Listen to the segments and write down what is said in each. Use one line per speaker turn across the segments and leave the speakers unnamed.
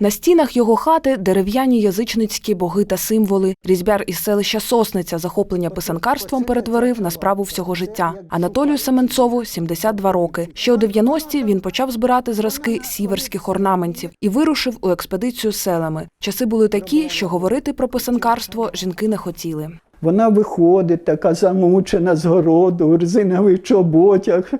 На стінах його хати дерев'яні язичницькі боги та символи. Різьбяр із селища Сосниця захоплення писанкарством перетворив на справу всього життя. Анатолію Семенцову 72 роки. Ще у 90-ті він почав збирати зразки сіверських орнаментів і вирушив у експедицію селами. Часи були такі, що говорити про писанкарство жінки не хотіли.
Вона виходить, така замучена з городу, в резинових чоботях,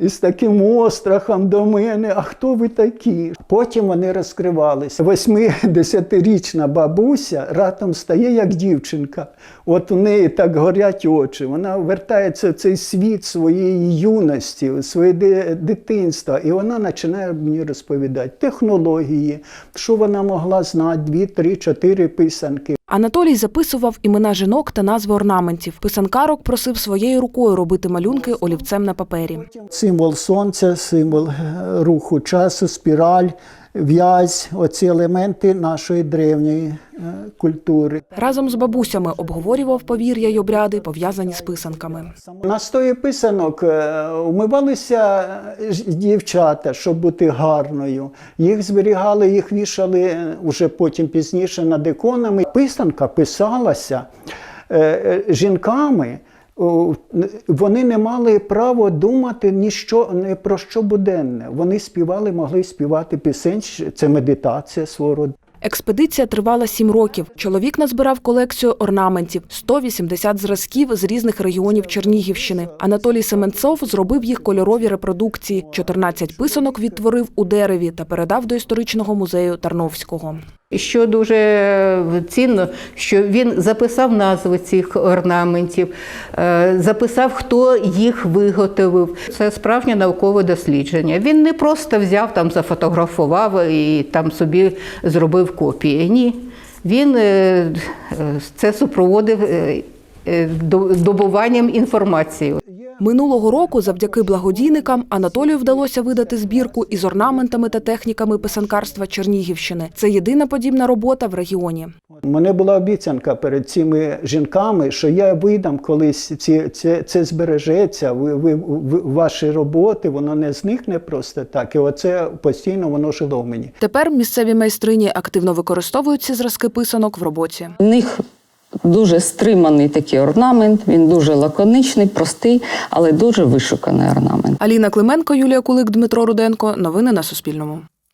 із таким острахом до мене. А хто ви такі? Потім вони розкривалися. Восьмидесятирічна бабуся раптом стає як дівчинка. От у неї так горять очі. Вона вертається в цей світ своєї юності, своє ди- дитинства. І вона починає мені розповідати технології, що вона могла знати, дві, три, чотири писанки.
Анатолій записував імена жінок та назви орнаментів. Писанкарок просив своєю рукою робити малюнки олівцем на папері.
Символ сонця, символ е, руху часу, спіраль, в'язь оці елементи нашої древньої е, культури.
Разом з бабусями обговорював повір'я й обряди, пов'язані з писанками.
На стої писанок е, умивалися е, ж- дівчата, щоб бути гарною. Їх зберігали, їх вішали е, уже потім пізніше над іконами. Писанка писалася е, е, жінками. Вони не мали права думати ніщо не про що буденне. Вони співали, могли співати пісень. Це медитація свого роду.
Експедиція тривала сім років. Чоловік назбирав колекцію орнаментів 180 зразків з різних регіонів Чернігівщини. Анатолій Семенцов зробив їх кольорові репродукції. 14 писанок відтворив у дереві та передав до історичного музею Тарновського.
Що дуже цінно, що він записав назви цих орнаментів, е, записав, хто їх виготовив. Це справжнє наукове дослідження. Він не просто взяв там, зафотографував і там собі зробив копії. Ні. Він е, е, це супроводив е, до- добуванням інформації.
Минулого року, завдяки благодійникам, Анатолію вдалося видати збірку із орнаментами та техніками писанкарства Чернігівщини. Це єдина подібна робота в регіоні.
Мене була обіцянка перед цими жінками, що я видам колись ці, це, це збережеться, ви, ви, ви, ваші роботи, воно не зникне просто так. І оце постійно воно жило в мені.
Тепер місцеві майстрині активно використовують ці зразки писанок в роботі.
У них дуже стриманий такий орнамент, він дуже лаконичний, простий, але дуже вишуканий орнамент.
Аліна Клименко, Юлія Кулик, Дмитро Руденко. Новини на Суспільному.